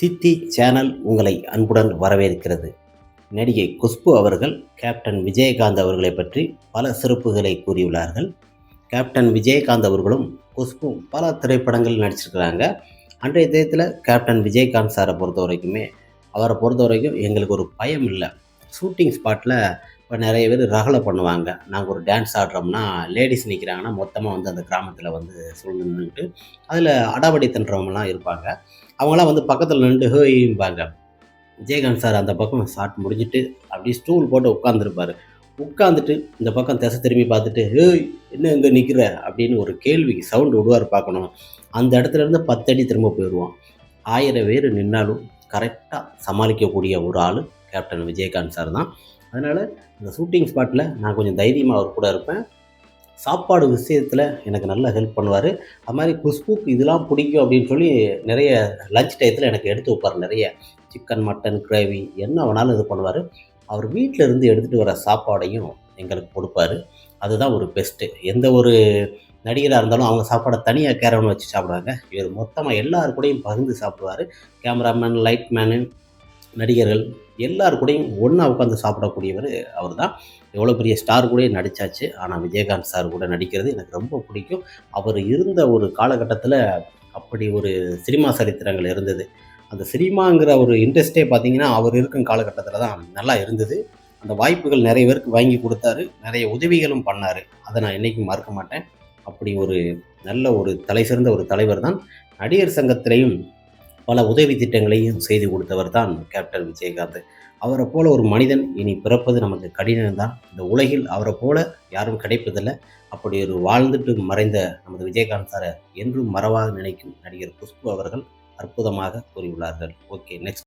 தித்தி channel உங்களை அன்புடன் வரவேற்கிறது. நடிகை குஷ்பு அவர்கள் கேப்டன் விஜயகாந்த் அவர்களை பற்றி பல சிறப்புகளை கூறியுள்ளார்கள். கேப்டன் விஜயகாந்த் அவர்களும் குஷ்பும் பல திரைப்படங்கள் நடிச்சிருக்கிறாங்க. அன்றைய தினத்தில் கேப்டன் விஜயகாந்த் சாரை பொறுத்த வரைக்குமே அவரை பொறுத்த வரைக்கும் எங்களுக்கு ஒரு பயம் இல்லை. ஷூட்டிங் ஸ்பாட்டில் இப்போ நிறைய பேர் ரகலை பண்ணுவாங்க. நாங்கள் ஒரு டான்ஸ் ஆடுறோம்னா லேடிஸ் நிற்கிறாங்கன்னா மொத்தமாக வந்து அந்த கிராமத்தில் வந்து சூழ்ந்து நின்றுட்டு அதில் அடாவடி தின்றவங்கலாம் இருப்பாங்க. அவங்களாம் வந்து பக்கத்தில் நின்று ஹோயிம்பாங்க. விஜயகாந்த் சார் அந்த பக்கம் ஷார்ட் முடிஞ்சிட்டு அப்படியே ஸ்டூல் போட்டு உட்காந்துருப்பார் உட்காந்துட்டு இந்த பக்கம் திசை திரும்பி பார்த்துட்டு ஏய் என்ன இங்கே நிற்கிற அப்படின்னு ஒரு கேள்விக்கு சவுண்டு விடுவார் பார்க்கணும். அந்த இடத்துல இருந்து பத்தடி திரும்ப போயிடுவான். ஆயிரம் பேர் நின்னாலும் கரெக்டாக சமாளிக்கக்கூடிய ஒரு ஆள் கேப்டன் விஜயகாந்த் சார் தான். அதனால் இந்த ஷூட்டிங் ஸ்பாட்டில் நான் கொஞ்சம் தைரியமாக அவர் கூட இருப்பேன். சாப்பாடு விஷயத்தில் எனக்கு நல்லா ஹெல்ப் பண்ணுவார். அது மாதிரி குஷ்புக்கு இதெல்லாம் பிடிக்கும் அப்படின்னு சொல்லி நிறைய லஞ்ச் டயத்தில் எனக்கு எடுத்து வைப்பார் நிறைய. சிக்கன் மட்டன் கிரேவி என்ன வேணாலும் இது பண்ணுவார். அவர் வீட்டில் இருந்து எடுத்துகிட்டு வர சாப்பாடையும் எங்களுக்கு கொடுப்பாரு. அதுதான் ஒரு பெஸ்ட்டு எந்த ஒரு நடிகராக இருந்தாலும் அவங்க சாப்பாடை தனியாக கேரவன் வச்சு சாப்பிடுவாங்க. இவர் மொத்தமாக எல்லாரு கூடயும் பகிர்ந்து சாப்பிடுவார். கேமராமேன் லைட்மேனு நடிகர்கள் எல்லார் கூடயும் ஒன்றா உட்காந்து சாப்பிடக்கூடியவர் அவர் தான் எவ்வளோ பெரிய ஸ்டார் கூட நடித்தாச்சு ஆனால் விஜயகாந்த் சார் கூட நடிக்கிறது எனக்கு ரொம்ப பிடிக்கும். அவர் இருந்த ஒரு காலகட்டத்தில் அப்படி ஒரு சினிமா சரித்திரங்கள் இருந்தது. அந்த சினிமாங்கிற ஒரு இன்ட்ரெஸ்டே பார்த்தீங்கன்னா அவர் இருக்கும் காலகட்டத்தில் தான் நல்லா இருந்தது. அந்த வாய்ப்புகள் நிறைய பேருக்கு வாங்கி கொடுத்தாரு. நிறைய உதவிகளும் பண்ணார். அதை நான் என்றைக்கும் மறக்க மாட்டேன். அப்படி ஒரு நல்ல ஒரு தலை சிறந்த ஒரு தலைவர் தான் நடிகர் சங்கத்திலையும் பல உதவி திட்டங்களையும் செய்து கொடுத்தவர் தான் கேப்டன் விஜயகாந்த். அவரை போல ஒரு மனிதன் இனி பிறப்பது நமக்கு கடினம் தான். இந்த உலகில் அவரை போல யாரும் கிடைப்பதில்லை. அப்படி ஒரு வாழ்ந்துட்டு மறைந்த நமது விஜயகாந்த் சாரை என்றும் மறவாக நினைக்கும் நடிகர் குஷ்பு அவர்கள் அற்புதமாக கூறியுள்ளார்கள். Okay next